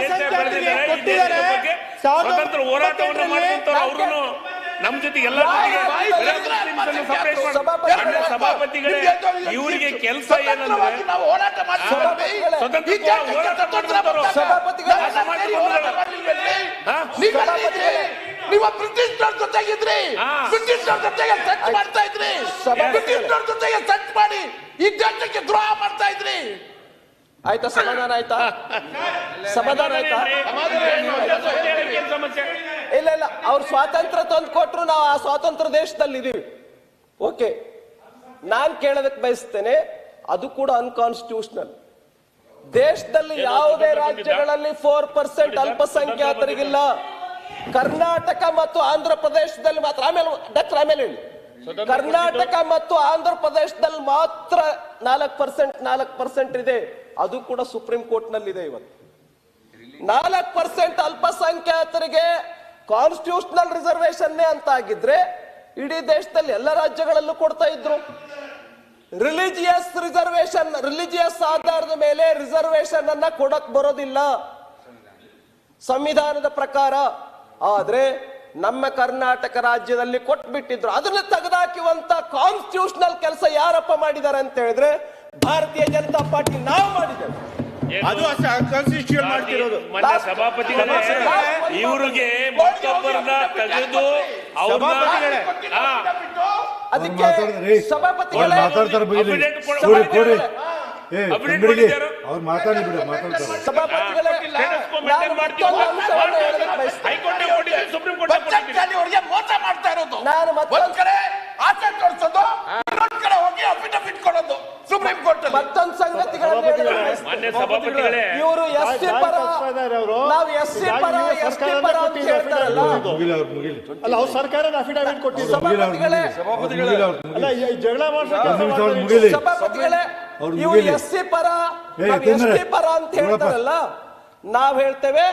ಈ ಕೊಟ್ಟಿದ್ದಾರೆ. ಸ್ವತಂತ್ರ ಹೋರಾಟವನ್ನು ಮಾಡಿದಂತವ್ರು ಅವ್ರನ್ನು ನಮ್ಮ ಜೊತೆ ಎಲ್ಲ ಸಭಾಪತಿಗಳೇ, ಇವರಿಗೆ ಕೆಲಸ ಏನಂದ್ರೆ ನಾವು ಬ್ರಿಟಿಷ್ನವ್ರ ಜೊತೆಗಿದ್ರಿ ಬ್ರಿಟಿಷ್ನವ್ರ ಜೊತೆಗೆ ಸೆಟ್ ಮಾಡ್ತಾ ಇದ್ರಿ. ಬ್ರಿಟಿಷ್ನವ್ರ ಜೊತೆಗೆ ಸೆಟ್ ಮಾಡಿ ಈ ದೇಶಕ್ಕೆ ದ್ರೋಹ ಮಾಡ್ತಾ ಇದ್ರಿ. ಆಯ್ತಾ ಸಮಾಧಾನ ಆಯ್ತಾ? ಸಮಾಧಾನ ಆಯ್ತಾ? ಇಲ್ಲ ಇಲ್ಲ ಅವ್ರು ಸ್ವಾತಂತ್ರ್ಯ ತಂದು ಕೊಟ್ರು ನಾವು ಆ ಸ್ವಾತಂತ್ರ್ಯ ದೇಶದಲ್ಲಿ ಇದೀವಿ ಓಕೆ ನಾನ್ ಕೇಳೋದಕ್ಕೆ ಬಯಸ್ತೇನೆ ಅದು ಕೂಡ ಅನ್ಕಾನ್ಸ್ಟಿಟ್ಯೂಷನಲ್ ದೇಶದಲ್ಲಿ ಯಾವುದೇ ರಾಜ್ಯಗಳಲ್ಲಿ ಫೋರ್ ಪರ್ಸೆಂಟ್ ಅಲ್ಪಸಂಖ್ಯಾತರಿಗಿಲ್ಲ. ಕರ್ನಾಟಕ ಮತ್ತು ಆಂಧ್ರ ಪ್ರದೇಶದಲ್ಲಿ ಮಾತ್ರ ಆಮೇಲೆ ಡಾಕ್ಟರ್ ಆಮೇಲೆ ಹೇಳಿ. ಕರ್ನಾಟಕ ಮತ್ತು ಆಂಧ್ರ ಪ್ರದೇಶದಲ್ಲಿ ಮಾತ್ರ ನಾಲ್ಕು ಪರ್ಸೆಂಟ್ ನಾಲ್ಕು ಪರ್ಸೆಂಟ್ ಇದೆ. ಅದು ಕೂಡ ಸುಪ್ರೀಂ ಕೋರ್ಟ್ನಲ್ಲಿ ಇದೆ ಇವತ್ತು. ನಾಲ್ಕು ಪರ್ಸೆಂಟ್ ಅಲ್ಪಸಂಖ್ಯಾತರಿಗೆ ಕಾನ್ಸ್ಟಿಟ್ಯೂಷನಲ್ ರಿಸರ್ವೇಶನ್ ಅಂತ ಆಗಿದ್ರೆ ಇಡೀ ದೇಶದಲ್ಲಿ ಎಲ್ಲ ರಾಜ್ಯಗಳಲ್ಲೂ ಕೊಡ್ತಾ ಇದ್ರು. ರಿಲಿಜಿಯಸ್ ರಿಸರ್ವೇಶನ್ ರಿಲಿಜಿಯಸ್ ಆಧಾರದ ಮೇಲೆ ರಿಸರ್ವೇಶನ್ ಅನ್ನ ಕೊಡಕ್ ಬರೋದಿಲ್ಲ. ಸಂವಿಧಾನದ ಪ್ರಕಾರ. ಆದ್ರೆ ನಮ್ಮ ಕರ್ನಾಟಕ ರಾಜ್ಯದಲ್ಲಿ ಕೊಟ್ಬಿಟ್ಟಿದ್ರು. ಅದನ್ನ ತೆಗೆದಾಕಿವಂತ ಕಾನ್ಸ್ಟಿಟ್ಯೂಷನಲ್ ಕೆಲಸ ಯಾರಪ್ಪ ಮಾಡಿದ್ದಾರೆ ಅಂತ ಹೇಳಿದ್ರೆ ಭಾರತೀಯ ಜನತಾ ಪಾರ್ಟಿ ನಾವು ಮಾಡಿದ್ದೇವೆ. ಅದು ಕಾನ್ಸ್ಟಿಟ್ಯೂಷನ್ ಮಾಡ್ತಿರೋದು. ಸಭಾಪತಿ ಸಭಾಪತಿಗಳೇ ಇವರಿಗೆ ಮತ್ತೊಬ್ಬರನ್ನ ತೆಗೆದು ಸಭಾಪತಿಗಳೇ. ಅದಕ್ಕೆ ಮಾತಾಡ್ತಾರೆ ಬೈಲಿ Affidavit ಕೊಡಿ ಕೊಡಿ. ಏ Affidavit ಅವ್ರು ಮಾತಾಡಿ ಬಿಡು ಮಾತಾಡ್ತಾರೆ. ಸಭಾಪತಿಗಳೇ. ಹೈಕೋರ್ಟ್ ಸುಪ್ರೀಂ ಕೋರ್ಟ್ ಮೋಸ ಮಾಡ್ತಾ ಇರೋದು. ನಾನು ಮತ್ತೊಂದು- ಕಡೆ ಆಚೆ ತೋರಿಸೋದು. ಇನ್ನೊಂದ್ ಕಡೆ ಹೋಗಿ ಅಫಿಡವಿಟ್ ಕೊಡೋದು ಸುಪ್ರೀಂ ಕೋರ್ಟ್ ಅಲ್ಲಿ ಮತ್ತೊಂದು ಸಂಗತಿಗಳನ್ನು ಹೇಳೋದಕ್ಕೆ ಬಯಸ್ತೇನೆ. ಮಾನ್ಯ ಸಭಾಪತಿಗಳೇ. ಇವರು ಎಸ್ ಪರ. ನಾವು ಎಸ್ ಸಿ ಪರ ಎಸ್ ಟಿ ಅಂತ ಹೇಳ್ತಾರಲ್ಲ. ಅಲ್ಲ ಅವ್ರು ಸರ್ಕಾರ ಅಫಿಡವಿಟ್ ಕೊಟ್ಟಿದ್ರು ಸಭಾಪತಿಗಳೇ. ಅಲ್ಲ ಈ ಜಗಳ ಸಭಾಪತಿಗಳೇ? ಇವರು. ಎಸ್ ಸಿ ಪರ ಎಸ್. ಟಿ ಪರ ಅಂತ ಹೇಳ್ತಾರಲ್ಲ ನಾವ್ ಹೇಳ್ತೇವೆ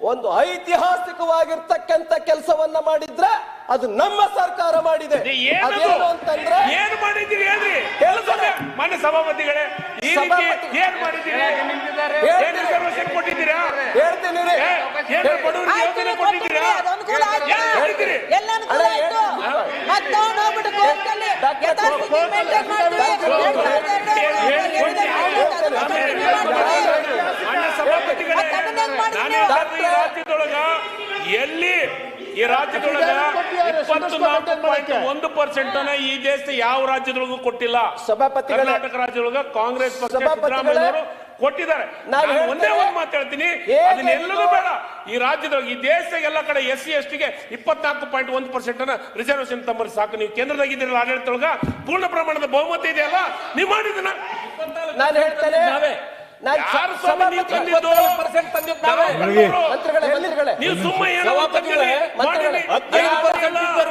ಒಂದು ಐತಿಹಾಸಿಕವಾಗಿರ್ತಕ್ಕಂತ ಕೆಲಸವನ್ನ ಮಾಡಿದ್ರೆ ಅದು ನಮ್ಮ ಸರ್ಕಾರ ಮಾಡಿದೆ. ಏನು? ಅದೇನು ಅಂತಂದ್ರೆ ಏನ್ ಮಾಡಿದ್ದೀರಿ ಹೇಳ್ರಿ? ಹೇಳ್ತಾರೆ. ಮಾನ್ಯ ಸಭಾಪತಿಗಳೇ ಈ ರೀತಿ ಏನ್ ಮಾಡಿದ್ದೀರಿ? ಏನ್ ಹೇಳ್ತೀನಿ. ರಿಸರ್ವೇಶನ್ ಕೊಟ್ಟಿದ್ದೀರಾ? ಹೇಳ್ತೀನಿ ರೀ. ಏ, ಏನ್ ಬಡವರಿಗೆ ಆಯ್ತು, ಯೋಜನೆ ನೀವು ಕೊಟ್ಟಿದ್ದೀರಾ? ಕೊಟ್ಟಿದ್ದೀರಿ, ಅದು ಅನುಕೂಲ ಆಯ್ತು. ಏನ್ ಮಾಡಿದ್ದೀರಿ ಎಲ್ಲ ಈ ರಾಜ್ಯದೊಳಗ ಎಲ್ಲಿ ಈ ರಾಜ್ಯದೊಳಗ ಇಪ್ಪತ್ತು ನಾಲ್ಕು ಪಾಯಿಂಟ್ ಒಂದು ಪರ್ಸೆಂಟ್ ಅನ್ನ ಈ ದೇಶದ ಯಾವ ರಾಜ್ಯದೊಳಗೂ ಕೊಟ್ಟಿಲ್ಲ. ಸಭಾಪತಿ ಕರ್ನಾಟಕ ರಾಜ್ಯದೊಳಗ ಕಾಂಗ್ರೆಸ್ ಪಕ್ಷ ಸಭಾಪತಿಗಳೇ. ಕೊಟ್ಟಿದ್ದಾರೆ. ನಾನು ಒಂದೇ. ಒಂದು ಮಾತಾಡ್ತೀನಿ ಅದನ್ನೆಲ್ಲರೂ ಬೇಡ. ಈ ರಾಜ್ಯದೊಳಗೆ ಈ ದೇಶದಾಗ ಎಲ್ಲ ಕಡೆ ಎಸ್ ಸಿ ಎಸ್ ಟಿಗೆ ಇಪ್ಪತ್ನಾಲ್ಕು ಪಾಯಿಂಟ್ ಒಂದು ಪರ್ಸೆಂಟ್ ಅನ್ನ ರಿಸರ್ವೇಶನ್ ತಮ್ಮಲ್ಲಿ ಸಾಕು. ನೀವು ಕೇಂದ್ರದಾಗಿದ್ದೀರಲ್ಲ ಆಡಳಿತದೊಳಗ ಪೂರ್ಣ ಪ್ರಮಾಣದ ಬಹುಮತ ಇದೆಯಲ್ಲ? ನೀವು ಮಾಡಿದನ ನಾನು ಹೇಳ್ತೇನೆ ಯಾರು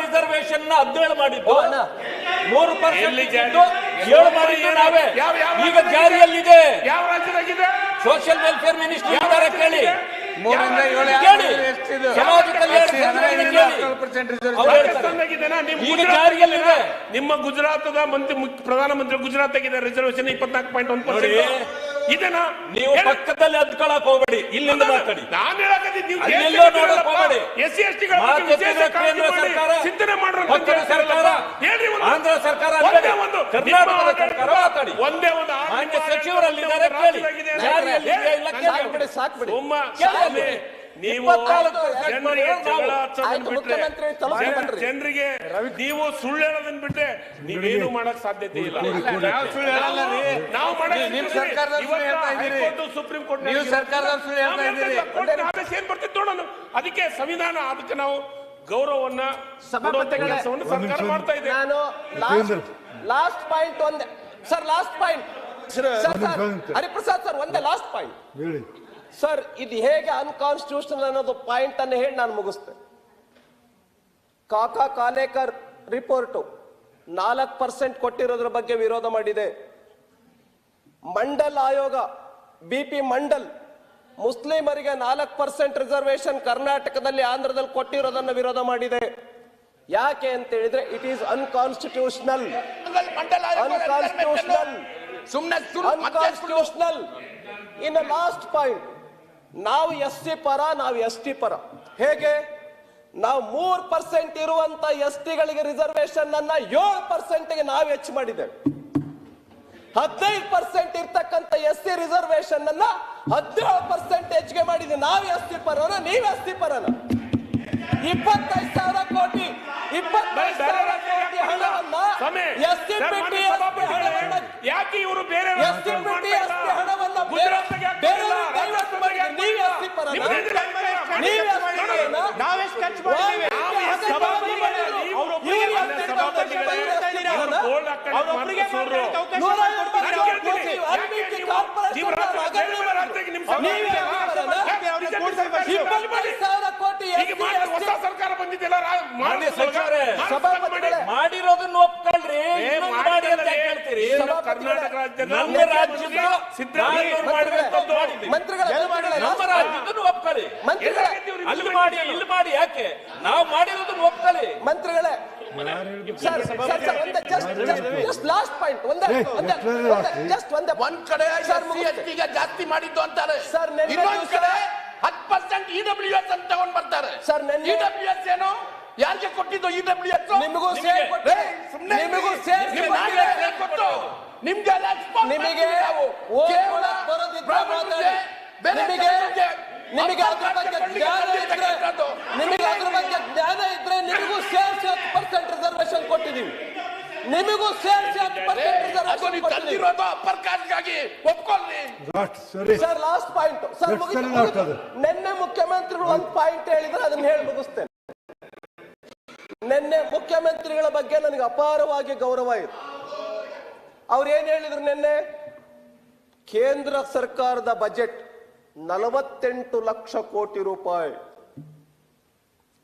ರಿಸರ್ವೇಶನ್ ಹದಿನೇಳು ಮಾಡಿದ್ದು. ಮೂರು ಪರ್ಸೆಂಟ್ ಜಾರಿ? ಏಳು ಮಾಡಿದ್ದು ನಾವೇ. ಯಾವ- ಯಾವ ಈಗ ಜಾರಿಯಲ್ಲಿದೆ. ಯಾವ ರಾಜ್ಯದಾಗಿದೆ? ಸೋಷಿಯಲ್ ವೆಲ್ಫೇರ್ ಮಿನಿಸ್ಟರ್ ಇದ್ದಾರೆ ಕೇಳಿ. ಏಳು ಸಮಾಜ ಕಲ್ಯಾಣ? ನಿಮ್ಮ ಗುಜರಾತದ ಮಂತ್ರಿ ಮುಖ್ಯ- ಪ್ರಧಾನಮಂತ್ರಿ ಗುಜರಾತ್ ಆಗಿದೆ ರಿಸರ್ವೇಶನ್ ಇಪ್ಪತ್ನಾಲ್ಕು ಪಾಯಿಂಟ್ ಒಂದು ನೋಡಿ, ಇದೆನಾ ನೀವು ಪಕ್ಕದಲ್ಲಿ ಅದ್ಕೊಳಕ್ ಹೋಗ್ಬೇಡಿ ಇಲ್ಲಿಂದ ಮಾತಾಡಿ ನಾನು ಕೇಳ್ತಾ ನೋಡಕ್ ಇದ್ದೀರಲ್ಲಪ್ಪ. ಎಸ್ ಸಿ ಎಸ್ ಟಿಗಳ ಸರ್ಕಾರ, ಚಿಂತನೆ ಮಾಡ್ರು. ಸರ್ಕಾರ, ಹೇಳ್ರಿ ಆಂಧ್ರ ಸರ್ಕಾರ ಒಂದೇ ಒಂದು ಕರ್ನಾಟಕದ ನಿಮ್ಮ ಸರ್ಕಾರ ಮಾತಾಡಿ. ಒಂದೇ ಒಂದು ಮಾನ್ಯ ಸಚಿವರಲ್ಲಿ ಒಂದೇ ಕೇಳಿ. ಹೇಳಿ. ಇಲ್ಲ ಕೇಳಿ. ಸಾಕ್ಬಿಡಿ ನೀವು ಜನರಿಗೆ ಜಗಳ ಹಚ್ಚೋದನ್ನ ಬಿಟ್ರೆ ಜನ- ಜನರಿಗೆ ನೀವು ಸುಳ್ಳು ಹೇಳೋದನ್ನ ಬಿಟ್ರೆ ನೀವೇನು ಮಾಡಕ್ ಸಾಧ್ಯತೆ ಇಲ್ಲ ನಾವು ಸುಳ್ಳು ಹೇಳಲ್ಲ ರೀ. ನಾವು ಮಾಡಕ್ ನೀವು ಸಾಧ್ಯತೆ ಸರ್ಕಾರದವ್ರು ಸುಳ್ಳು ಹೇಳ್ತಾ ಇದ್ದೀರಿ. ಹೈಕೋರ್ಟ್, ಸುಪ್ರೀಂ ಕೋರ್ಟ್ ನೀವು ಸರ್ಕಾರದವ್ರು ಸುಳ್ಳು ಹೇಳ್ತಾ ಇದ್ದೀರಿ. ಆದೇಶ ಏನ್ ಬರ್ತಿತ್ತು ನೋಡೋಣ ಅದಕ್ಕೆ ಸಂವಿಧಾನ ಅದಕ್ಕೆ ನಾವು ಗೌರವವನ್ನ ಕೊಡುವಂತ ಸಭಾಪತಿಗಳೇ, ಕೆಲಸವನ್ನು ಸರ್ಕಾರ ಮಾಡ್ತಾ ಇದೆ ನಾನು ಕೇಂದ್ರ. ಲಾಸ್ಟ್ ಪಾಯಿಂಟ್ ಒಂದೇ ಸರ್ ಲಾಸ್ಟ್ ಪಾಯಿಂಟ್ ಸರ್ ಒಂದು ಸರ್ ನಿಮಿಷ. ಹರಿಪ್ರಸಾದ್ ಸರ್ ಒಂದೇ ಲಾಸ್ಟ್ ಪಾಯಿಂಟ್ ಹೇಳಿ ಸರ್ ಇದು ಹೇಗೆ ಅನ್ಕಾನ್ಸ್ಟಿಟ್ಯೂಷನಲ್ ಅನ್ನೋದು ಪಾಯಿಂಟ್ ಅನ್ನು ಹೇಳಿ ನಾನು ಮುಗಿಸ್ತೆ. ಕಾಕಾ ಕಾಲೇಕರ್ ರಿಪೋರ್ಟು ನಾಲ್ಕು ಪರ್ಸೆಂಟ್ ಕೊಟ್ಟಿರೋದ್ರ ಬಗ್ಗೆ ವಿರೋಧ ಮಾಡಿದೆ. ಮಂಡಲ್ ಆಯೋಗ ಬಿ ಪಿ ಮಂಡಲ್ ಮುಸ್ಲಿಮರಿಗೆ ನಾಲ್ಕು ಪರ್ಸೆಂಟ್ ರಿಸರ್ವೇಶನ್ ಕರ್ನಾಟಕದಲ್ಲಿ ಆಂಧ್ರದಲ್ಲಿ ಕೊಟ್ಟಿರೋದನ್ನ ವಿರೋಧ ಮಾಡಿದೆ. ಯಾಕೆ ಅಂತ ಹೇಳಿದ್ರೆ ಇಟ್ ಈಸ್ ಅನ್ಕಾನ್ಸ್ಟಿಟ್ಯೂಷನಲ್ ಅನ್ಕಾನ್ಸ್ಟಿಟ್ಯೂಷನಲ್ ಸುಮ್ಮನೆ ಅನ್ಕಾನ್ಸ್ಟಿಟ್ಯೂಷನಲ್ ಇನ್ ಲಾಸ್ಟ್ ಪಾಯಿಂಟ್ ನಾವು ಎಸ್ ಟಿ ಪರ ನಾವು ಎಸ್ ಟಿ ಪರ. ಹೇಗೆ? ನಾವು ಮೂರ್ ಪರ್ಸೆಂಟ್ ಇರುವಂತ ಎಸ್ ಟಿಗಳಿಗೆ ರಿಸರ್ವೇಶನ್ ಅನ್ನ ಏಳು ಪರ್ಸೆಂಟ್ಗೆ ನಾವು ಹೆಚ್ಚು ಮಾಡಿದ್ದೇವೆ. ಹದಿನೈದು ಪರ್ಸೆಂಟ್ ಇರ್ತಕ್ಕಂಥ ಎಸ್ ಸಿ ರಿಸರ್ವೇಶನ್ ಅನ್ನ ಹದಿನೇಳು ಪರ್ಸೆಂಟ್ ಹೆಚ್ಚಿಗೆ ಮಾಡಿದ್ವಿ ನಾವು ಎಸ್ ಟಿ ಪರ ನೀವು ಎಸ್ ಟಿ ಪರನ? ಇಪ್ಪತ್ತೈದು ಸಾವಿರ ಕೋಟಿ ಇಪ್ಪತ್ತೈದು ಸಾವಿರ ಕೋಟಿ ಹಣವನ್ನ ಎಸ್ ಟಿ ಪಿ ಟಿ ಹಣ ಯಾಕೆ ಇವರು ಬೇರೆ S T P T S T ಹಣವನ್ನ ಗುಜರಾತ್ಗೆ ಯಾಕೆ ಬೇರೆ ಕೊಟ್ಟಿಲ್ಲ? ಡೈವರ್ಟ್ ಮಾಡಿ ನೀವು ಎಸ್ ಸಿ ಪರನ ನಿಮ್ದು ಎದುರು ಹಾಕ್ತಾರೆ. ನೀವು ಎಸ್ ಸಿ ಪರನ ನಾವೆಷ್ಟು ಖರ್ಚು ಮಾಡಿದ್ದೀವಿ ನಾವು ಎಸ್ ಸಭಾಪತಿಗಳೇ, ಇವ್ರು ನೀವು ಎಸ್ ಸಿ ಸಭಾಪತಿಗಳೇ, ಪರನ? ಇವರು ಬೋಲ್ಡ್ ಹಾಕ್ತಾರೆ, ಅವ್ರೊಬ್ರಿಗೆ ಮಾತಾಡ್ಸೋರು. ಮಾತಾಡಕ್ಕೆ ಅವಕಾಶ ನೂರ ಮಾಡ್ಕೊಡ್ತೀರಾ? ಎಂಬತ್ತು ಕೇಳ್ತೀನಿ, ಕೋಟಿ ಸರ್ಕಾರ ಹೊಸ ಬಂದಿದ್ದೆಲ್ಲ ಮಾಡಿರೋದನ್ನ ಒಪ್ಕೊಳ್ರಿ ಇನ್ನೊಂದು ಮಾಡಿ ಅಂತ ಯಾಕೆ ಹೇಳ್ತೀರಿ ಏನು ಕರ್ನಾಟಕ ರಾಜ್ಯದ ನಮ್ಮ ರಾಜ್ಯದ ಸಿದ್ದರಾಮಯ್ಯ ಮಾಡಿರುವಂತದ್ದು ಮಂತ್ರಿಗಳ ನಮ್ಮ ರಾಜ್ಯದನ್ನು ಒಪ್ಕೊಳ್ಳಿ ಅಲ್ಲಿ ಮಾಡಿ ಇಲ್ಲಿ ಮಾಡಿ ಯಾಕೆ? ನಾವು ಮಾಡಿರೋದನ್ನ ಒಪ್ಕೊಳ್ಳಿ ಮಂತ್ರಿಗಳೇ ಸರ್ ಸರ್ ಸರ್ ಒಂದೇ ಜಸ್ಟ್ ಲಾಸ್ಟ್ ಪಾಯಿಂಟ್ ಒಂದೇ. ಜಸ್ಟ್ ಒಂದೇ ಒಂದ್ ಕಡೆ ಸರ್, ಎಸ್ಗೆ ಜಾಸ್ತಿ ಮಾಡಿದ್ದು ಅಂತಾರೆ. ಸರ್, ಇನ್ನೊಂದ್ ಕಡೆ ಹತ್ತು ಪರ್ಸೆಂಟ್ ಇ ಡಬ್ಲ್ಯೂ ಎಸ್ ಅಂತ ತಗೊಂಡ್ ಬರ್ತಾರೆ. ಸರ್, ಇ ಡಬ್ಲ್ಯೂ ಎಸ್ ಏನು? ಯಾರಿಗೆ ಕೊಟ್ಟಿದ್ದು ಇ ಡಬ್ಲ್ಯೂ ಎಸ್ ನಿಮಗೂ ಸೇರ್ ಕೊಟ್ಟು ಸುಮ್ನೆ ನಿಮಗೂ ಸೇರ್ ಕೊಟ್ಟು ನಿಮ್ಗೆ ಎಲ್ಲ export ನಿಮಗೆ. ಕೇವಲ ನಿಮಗೆ ನಿಮಗೆ ಅದ್ರ ಬಗ್ಗೆ ಜ್ಞಾನ ಇದ್ರೆ. ನಿಮಗೆ ಅದ್ರ ಬಗ್ಗೆ ಜ್ಞಾನ ಇದ್ರೆ ನಿಮಗೂ ಸೇರ್ಸಿ ಹತ್ತು ಪರ್ಸೆಂಟ್ ರಿಸರ್ವೇಶನ್ ಕೊಟ್ಟಿದ್ದೀವಿ ನಿಮಗೂ ಸೇರ್ಸಿ ಹತ್ತು ಪರ್ಸೆಂಟ್ ರಿಸರ್ವೇಶನ್ ಕೊಟ್ಟಿದ್ದೀವಿ ಅಪ್ಪರ್ ಕಾಸ್ಟ್ಗಾಗಿ ಒಪ್ಕೊಳ್ಳಿ ಲಾಸ್ಟ್ ಸರಿ ಸರ್ ಲಾಸ್ಟ್ ಪಾಯಿಂಟ್ ಸರ್? ನಿನ್ನೆ ಮುಖ್ಯಮಂತ್ರಿಗಳು ಒಂದು ಪಾಯಿಂಟ್ ಹೇಳಿದ್ರೆ ಅದನ್ನ ಹೇಳಿ ಮುಗಿಸ್ತೇನೆ. ನಿನ್ನೆ ಮುಖ್ಯಮಂತ್ರಿಗಳ ಬಗ್ಗೆ ನನಗೆ ಅಪಾರವಾಗಿ ಗೌರವ ಇದೆ. ಅವ್ರು ಏನ್ ಹೇಳಿದ್ರು ನಿನ್ನೆ? ಕೇಂದ್ರ ಸರ್ಕಾರದ ಬಜೆಟ್ ನಲವತ್ತೆಂಟು ಲಕ್ಷ ಕೋಟಿ ರೂಪಾಯಿ.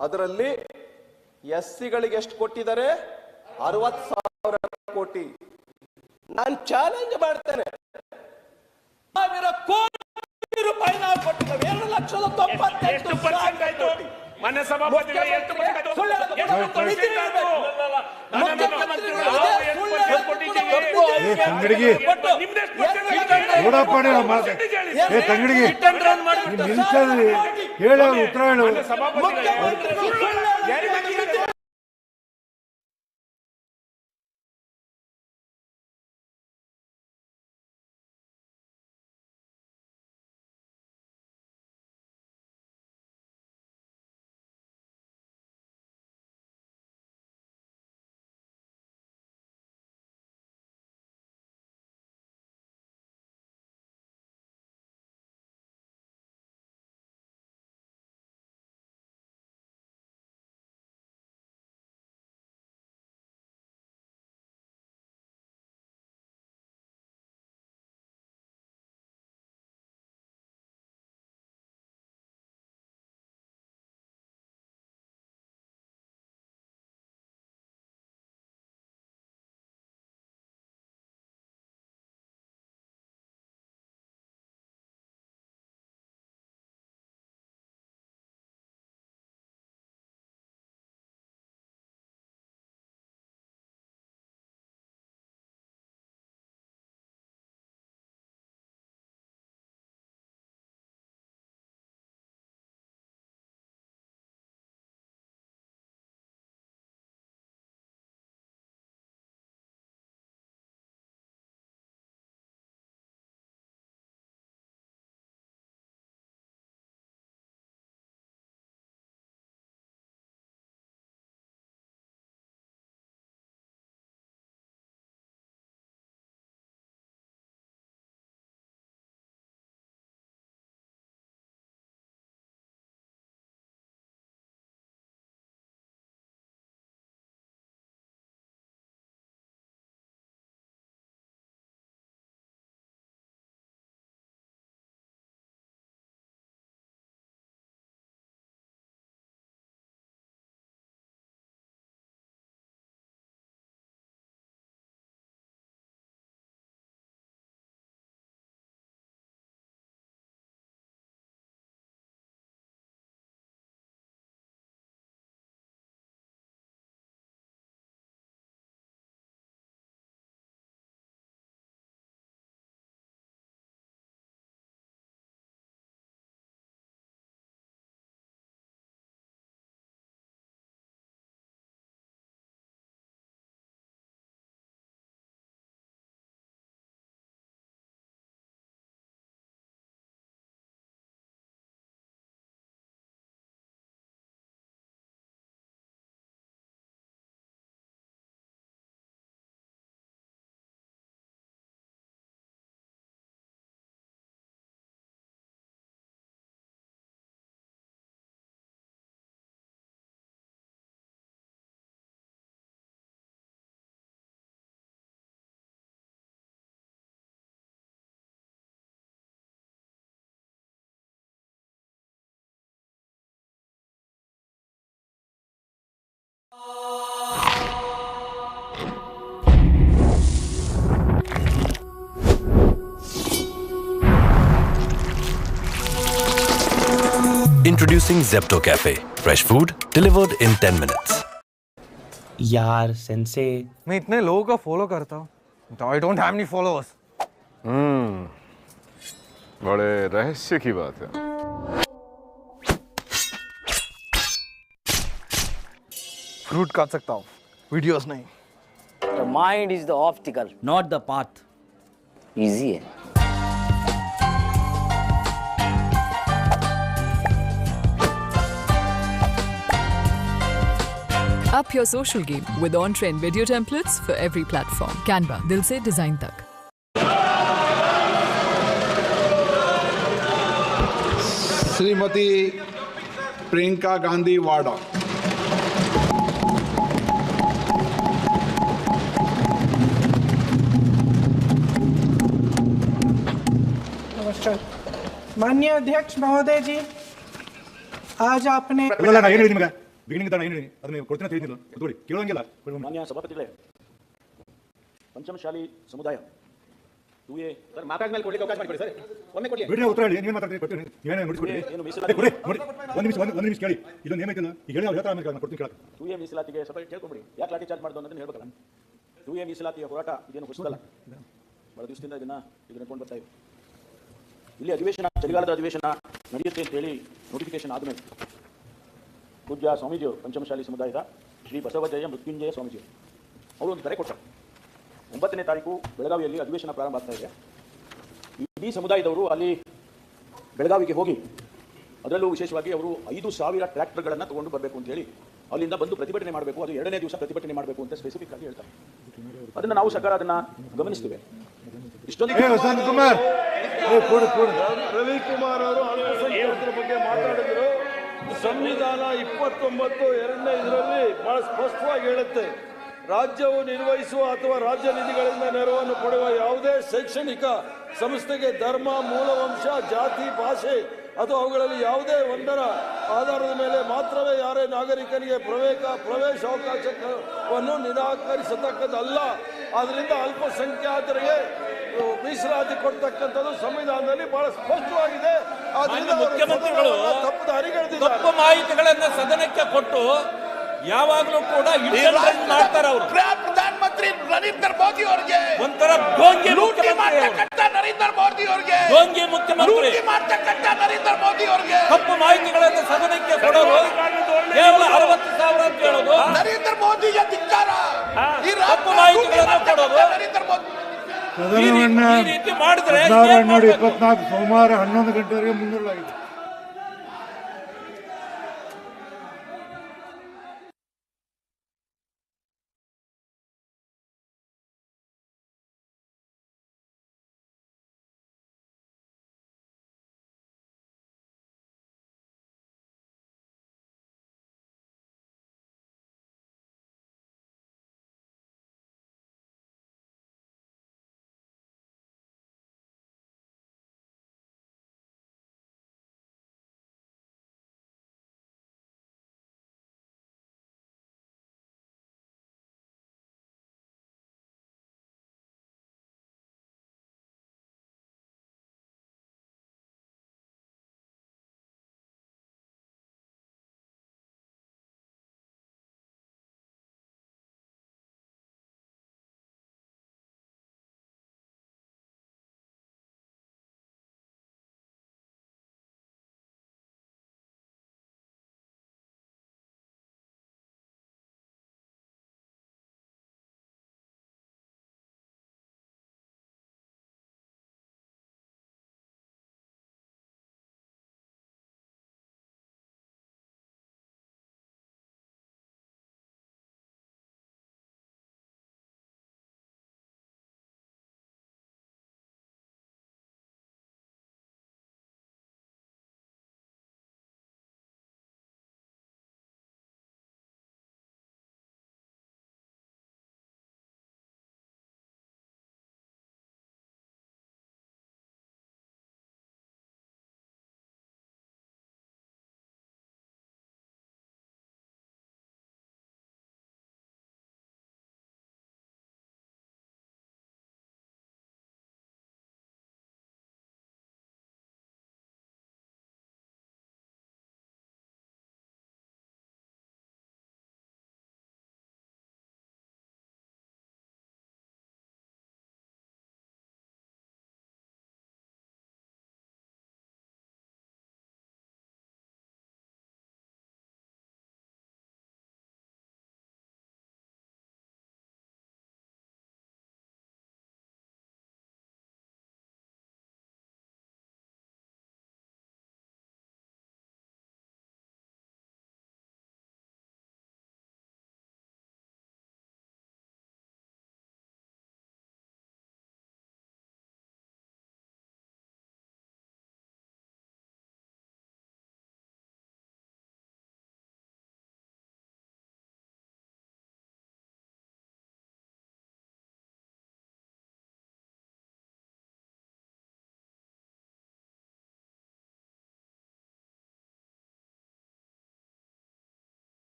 ಅದರಲ್ಲಿ ಎಸ್ ಸಿಗಳಿಗೆ ಎಷ್ಟು ಕೊಟ್ಟಿದ್ದಾರೆ? ಅರವತ್ ಸಾವಿರ ಕೋಟಿ. ನಾನು ಚಾಲೆಂಜ್ ಮಾಡ್ತೇನೆ. ಸಾವಿರ ಕೋಟಿ ರೂಪಾಯಿ ನಾವು ಕೊಟ್ಟಿದ್ದೇವೆ. ಎರಡು ಲಕ್ಷದ ತೊಂಬತ್ತೆಂಟು ಕೋಟಿ. ಮನೆ ಸಭಾಪತಿಗಳು ಎಷ್ಟು ತಂಗಡಿಗೆ ನೋಡಪ್ಪ. ಏ ನಿಲ್ಸದ್ರಿ ಉತ್ತರ ಹೇಳು Singh Zepto cafe fresh food delivered in ten minute यार सेंसे मैं इतने लोगों का फॉलो करता हूँ। I don't have any followers hmm बड़े रहस्य की बात है। फ्रूट काट सकता हूँ। वीडियोस नहीं। The mind is the optical not the path easy है। Up your social game with on-trend video templates for every platform. Canva, दिल से डिज़ाइन तक. श्रीमती प्रियंका गांधी वाडा नमस्कार माननीय अध्यक्ष महोदय जी आज आपने ಬಿಗಿನಿಂಗ್ ನಾನು ಏನು ಅದನ್ನ ಕೊಡ್ತೀನಿ ಅಂತ ಹೇಳಿದ್ನಿಲ್ಲ ತಗೊಳ್ಳಿ ಕೇಳೋಂಗಿಲ್ಲ. ಮಾನ್ಯ ಸಭಾಪತಿಗಳೇ ಪಂಚಮಶಾಲಿ ಸಮುದಾಯ ಟೂ ಎ ಸರ್ ಮಾತಾದ್ಮೇಲೆ ಕೊಡ್ಲಿಕ್ಕೆ ಅವಕಾಶ ಮಾಡಿಕೊಡಿ ಸರ್. ಒಮ್ಮೆ ಕೊಡ್ಲಿ. ಬಿಡಿ ಉತ್ತರ ಹೇಳಿ. ನೀವೇನು ಮಾತಾಡ್ತೀರಿ? ಕೊಡ್ತೀನಿ ನೀವೇನೇ ನೋಡಿಸ್ಕೊಡ್ರಿ ಏನು ಮೀಸಲಾತಿ? ಕೊಡಿ ನೋಡಿ. ಒಂದು ನಿಮಿಷ ಒಂದು ಒಂದು ನಿಮಿಷ ಕೇಳಿ. ಇಲ್ಲೊಂದು ನೇಮ ಐತಿಲ್ಲ ಈಗ ಹೇಳಿ ಅವ್ರು ಹೇಳ್ತಾರೆ ಆಮೇಲೆ ನಾನು ಕೊಡ್ತೀನಿ ಕೇಳಕ್ಕೆ ಟೂ ಎ ಮೀಸಲಾತಿಗೆ ಸ್ವಲ್ಪ ಕೇಳ್ಕೊಂಬಿಡಿ. ಯಾಕೆ ಲಾಠಿ ಚಾರ್ಜ್ ಮಾಡೋದು ಅನ್ನೋದನ್ನ ಹೇಳ್ಬೇಕಲ್ಲ. ಟೂ ಎ ಮೀಸಲಾತಿಯ ಹೋರಾಟ ಇದೇನು ಹೊಸದಲ್ಲ ಬಹಳ ದಿವಸದಿಂದ ಇದನ್ನ ಇದು ನಡ್ಕೊಂಡು ಬರ್ತಾ ಇಲ್ಲಿ ಅಧಿವೇಶನ ಚಳಿಗಾಲದ ಅಧಿವೇಶನ ನಡೆಯುತ್ತೆ ಅಂತ ಹೇಳಿ ನೋಟಿಫಿಕೇಶನ್ ಆದಮೇಲೆ. ಪೂಜ್ಯ ಸ್ವಾಮೀಜಿಯವರು ಪಂಚಮಶಾಲಿ ಸಮುದಾಯದ ಶ್ರೀ ಬಸವಜಯ ಮೃತ್ಯುಂಜಯ ಸ್ವಾಮೀಜಿಯವರು ಅವರು ಒಂದು ಕರೆ ಕೊಟ್ಟರು. ಒಂಬತ್ತನೇ ತಾರೀಕು ಬೆಳಗಾವಿಯಲ್ಲಿ ಅಧಿವೇಶನ ಪ್ರಾರಂಭ ಆಗ್ತಾ ಇದೆ. ಇಡೀ ಸಮುದಾಯದವರು ಅಲ್ಲಿ ಬೆಳಗಾವಿಗೆ ಹೋಗಿ ಅದರಲ್ಲೂ ವಿಶೇಷವಾಗಿ ಅವರು ಐದು ಸಾವಿರ ಟ್ರ್ಯಾಕ್ಟರ್ಗಳನ್ನು ತಗೊಂಡು ಬರಬೇಕು ಅಂತ ಹೇಳಿ ಅಲ್ಲಿಂದ ಬಂದು ಪ್ರತಿಭಟನೆ ಮಾಡಬೇಕು, ಅದು ಎರಡನೇ ದಿವಸ ಪ್ರತಿಭಟನೆ ಮಾಡಬೇಕು ಅಂತ ಸ್ಪೆಸಿಫಿಕ್ ಆಗಿ ಹೇಳ್ತಾರೆ. ಅದನ್ನ ನಾವು ಸರ್ಕಾರ ಅದನ್ನ ಗಮನಿಸ್ತೇವೆ. ಇಷ್ಟೊಂದು ರವಿಕುಮಾರ್ ಅವರು ಬಗ್ಗೆ ಮಾತಾಡಿದ್ರು. ಸಂವಿಧಾನ ಇಪ್ಪತ್ತೊಂಬತ್ತು ಎರಡನೇ ಇದರಲ್ಲಿ ಬಹಳ ಸ್ಪಷ್ಟವಾಗಿ ಹೇಳುತ್ತೆ. ರಾಜ್ಯವು ನಿರ್ವಹಿಸುವ ಅಥವಾ ರಾಜ್ಯ ನಿಧಿಗಳಿಂದ ನೆರವನ್ನು ಪಡೆಯುವ ಯಾವುದೇ ಶೈಕ್ಷಣಿಕ ಸಂಸ್ಥೆಗೆ ಧರ್ಮ, ಮೂಲವಂಶ, ಜಾತಿ, ಭಾಷೆ ಅಥವಾ ಅವುಗಳಲ್ಲಿ ಯಾವುದೇ ಒಂದರ ಆಧಾರದ ಮೇಲೆ ಮಾತ್ರವೇ ಯಾರೇ ನಾಗರಿಕನಿಗೆ ಪ್ರವೇಶ ಪ್ರವೇಶಾವಕಾಶವನ್ನು ನಿರಾಕರಿಸತಕ್ಕದ್ದಲ್ಲ. ಆದ್ದರಿಂದ ಅಲ್ಪಸಂಖ್ಯಾತರಿಗೆ ಮೀಸಲಾತಿ ಕೊಡ್ತಕ್ಕಂಥದ್ದು ಸಂವಿಧಾನದಲ್ಲಿ ಬಹಳ ಸ್ಪಷ್ಟವಾಗಿದೆ. ಆದ್ದರಿಂದ ಮುಖ್ಯಮಂತ್ರಿಗಳು ತಪ್ಪು ದಾರಿಗೆಳೆದಿದ್ದಾರೆ ತಪ್ಪು ಮಾಹಿತಿಗಳನ್ನ ಸದನಕ್ಕೆ ಕೊಟ್ಟು ಯಾವಾಗಲೂ ಕೂಡ ಇಂಟರ್ನೆಟ್ ಮಾಡ್ತಾರೆ ಅವರು. ಪ್ರಧಾನಮಂತ್ರಿ ನರೇಂದ್ರ ಮೋದಿ ಅವರಿಗೆ ಒಂಥರ ಗೋಂಗಿ ಲೂಟಿ ಮುಖ್ಯಮಂತ್ರಿ ಅವರು ಮಾಡ್ತಕ್ಕಂಥ ನರೇಂದ್ರ ಮೋದಿ ಅವರಿಗೆ. ಗೋಂಗಿ ಮುಖ್ಯಮಂತ್ರಿ. ಮಾಡ್ತಕ್ಕಂತ ಮಾಡ್ತಕ್ಕಂಥ ನರೇಂದ್ರ ಮೋದಿ ಅವರಿಗೆ. ತಪ್ಪು ಮಾಹಿತಿಗಳನ್ನು ಸದನಕ್ಕೆ ಕೊಡೋದು. ಕೇವಲ ಅರವತ್ತು ಸಾವಿರ ಅಂತ ಹೇಳೋದು. ನರೇಂದ್ರ ಮೋದಿಗೆ ಧಿಕ್ಕಾರ. ಈ ತಪ್ಪು ಮಾಹಿತಿಗಳನ್ನು ಕೊಡೋದು. ನರೇಂದ್ರ ಮೋದಿ ಸದನವನ್ನ ಈ ರೀತಿ ಮಾಡಿದ್ರೆ ಹದಿನಾರು ಹನ್ನೆರಡು ಇಪ್ಪತ್ನಾಲ್ಕು ಸೋಮವಾರ ಹನ್ನೊಂದು ಗಂಟೆವರೆಗೆ ಮುಂದೂಡಲಾಗಿದೆ